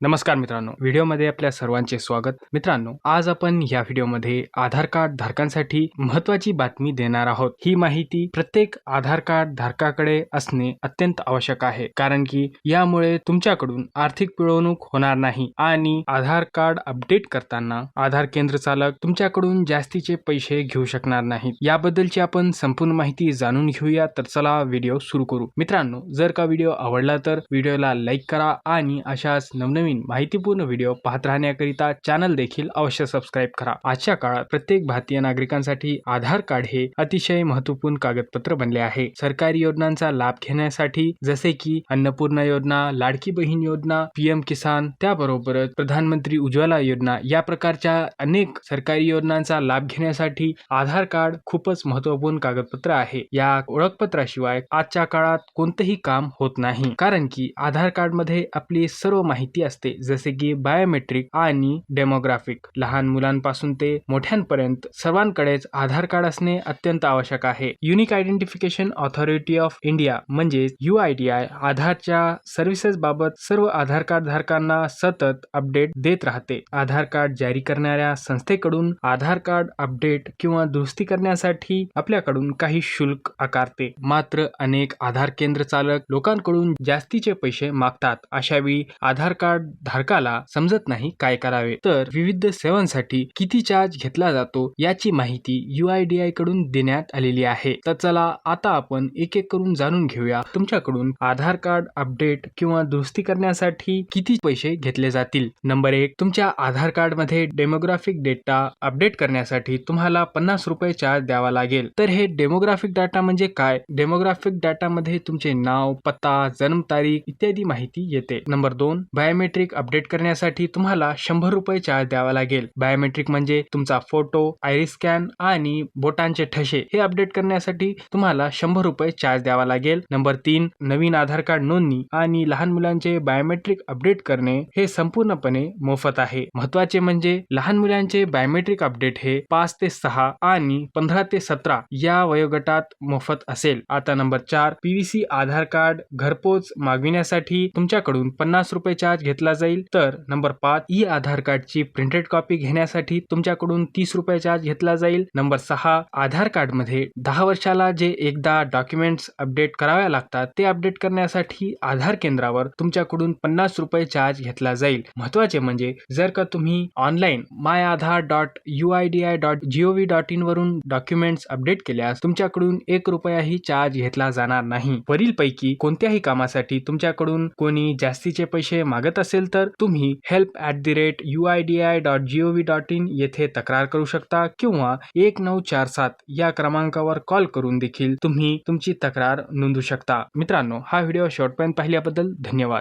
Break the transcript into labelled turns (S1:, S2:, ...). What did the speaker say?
S1: नमस्कार मित्रांनो व्हिडिओमध्ये आपल्या सर्वांचे स्वागत. मित्रांनो आज आपण या व्हिडिओमध्ये आधार कार्ड धारकांसाठी महत्वाची बातमी देणार आहोत. ही माहिती प्रत्येक आधार कार्ड धारकाकडे असणे अत्यंत आवश्यक आहे. कारण की यामुळे तुमच्याकडून आर्थिक पिळवणूक होणार नाही आणि आधार कार्ड अपडेट करताना आधार केंद्र चालक तुमच्याकडून जास्तीचे पैसे घेऊ शकणार नाहीत. याबद्दलची आपण संपूर्ण माहिती जाणून घेऊया. तर चला व्हिडिओ सुरू करू. मित्रांनो जर का व्हिडिओ आवडला तर व्हिडिओला लाईक करा आणि अशाच नवनवीन माहितीपूर्ण व्हिडिओ पाहत राहण्याकरिता चॅनल देखील अवश्य सबस्क्राईब करा. आजच्या काळात प्रत्येक भारतीय नागरिकांसाठी आधार कार्ड हे अतिशय महत्त्वपूर्ण कागदपत्र बनले आहे. सरकारी योजनांचा लाभ घेण्यासाठी जसे की अन्नपूर्णा योजना लाडकी बहीण योजना पीएम किसान त्याबरोबरच प्रधानमंत्री उज्ज्वला योजना या प्रकारच्या अनेक सरकारी योजनांचा लाभ घेण्यासाठी आधार कार्ड खूपच महत्त्वपूर्ण कागदपत्र आहे. या ओळखपत्राशिवाय आजच्या काळात कोणतेही काम होत नाही. कारण की आधार कार्डमध्ये आपली सर्व माहिती असते. जसे की बायोमेट्रिक आणि डेमोग्राफिक लहान मुलांपासून ते मोठ्यांपर्यंत सर्वांकडेच आधार कार्ड असणे अत्यंत आवश्यक आहे. Unique identification authority of India म्हणजेच यू आय टी आय आधारच्या सर्व्हिसेस बाबत सर्व आधार कार्ड धारकांना सतत अपडेट देत राहते. आधार कार्ड जारी करणाऱ्या संस्थेकडून आधार कार्ड अपडेट किंवा दुरुस्ती करण्यासाठी आपल्याकडून काही शुल्क आकारते. मात्र अनेक आधार केंद्र चालक लोकांकडून जास्तीचे पैसे मागतात. अशावेळी आधार कार्ड धारकाला समजत नाही काय करावे. तर विविध सेवांसाठी किती चार्ज घेतला जातो याची माहिती यू आय डी कडून देण्यात आलेली आहे. तर चला आता आपण एक एक करून जाणून घेऊया तुमच्याकडून आधार कार्ड अपडेट किंवा दुरुस्ती करण्यासाठी किती पैसे घेतले जातील. नंबर एक तुमच्या आधार कार्डमध्ये डेमोग्राफिक डेटा अपडेट करण्यासाठी तुम्हाला पन्नास रुपये चार्ज द्यावा लागेल. तर हे डेमोग्राफिक डाटा म्हणजे काय? डेमोग्राफिक डाटा मध्ये तुमचे नाव पत्ता जन्मतारीख इत्यादी माहिती येते. नंबर दोन बायोमेट्रिक अपडेट करण्यासाठी तुम्हाला शंभर रुपये चार्ज द्यावा लागेल. बायोमेट्रिक म्हणजे तुमचा फोटो आयरिस स्कॅन आणि बोटांचे ठसे हे अपडेट करण्यासाठी तुम्हाला शंभर रुपये चार्ज द्यावा लागेल. नंबर तीन नवीन आधार कार्ड नोंदणी आणि लहान मुलांचे बायोमेट्रिक अपडेट करणे हे संपूर्णपणे मोफत आहे. महत्त्वाचे म्हणजे लहान मुलांचे बायोमेट्रिक अपडेट हे पाच ते सहा आणि पंधरा ते सतरा या वयोगटात मोफत असेल. आता नंबर चार पीव्हीसी आधार कार्ड घरपोच मागविण्यासाठी तुमच्याकडून पन्नास रुपये चार्ज घेतला जाईल. तर नंबर पाच ई आधार कार्डची प्रिंटेड कॉपी घेण्यासाठी तुमच्याकडून तीस रुपये चार्ज घेतला जाईल. नंबर सहा आधार कार्डमध्ये दहा वर्षाला जे एकदा डॉक्युमेंट्स अपडेट कराव्या लागतात ते अपडेट करण्यासाठी आधार केंद्रावर तुमच्याकडून पन्नास रुपये चार्ज घेतला जाईल. महत्त्वाचे म्हणजे जर का तुम्ही online my Aadhaar dot U I D I dot GOV dot in वरून डॉक्युमेंट्स अपडेट केल्यास तुमच्याकडून एक रुपयाही चार्ज घेतला जाणार नाही. वरील पैकी कोणत्याही कामासाठी तुमच्याकडून कोणी जास्तीचे पैसे मागत असेल असेल तर तुम्ही help at the rate U I D I dot GOV dot in येथे तक्रार करू शकता किंवा एक नऊ चार सात या क्रमांकावर कॉल करून देखील तुम्ही तुमची तक्रार नोंदवू शकता. मित्रांनो हा व्हिडिओ शेवटपर्यंत पाहिल्याबद्दल धन्यवाद.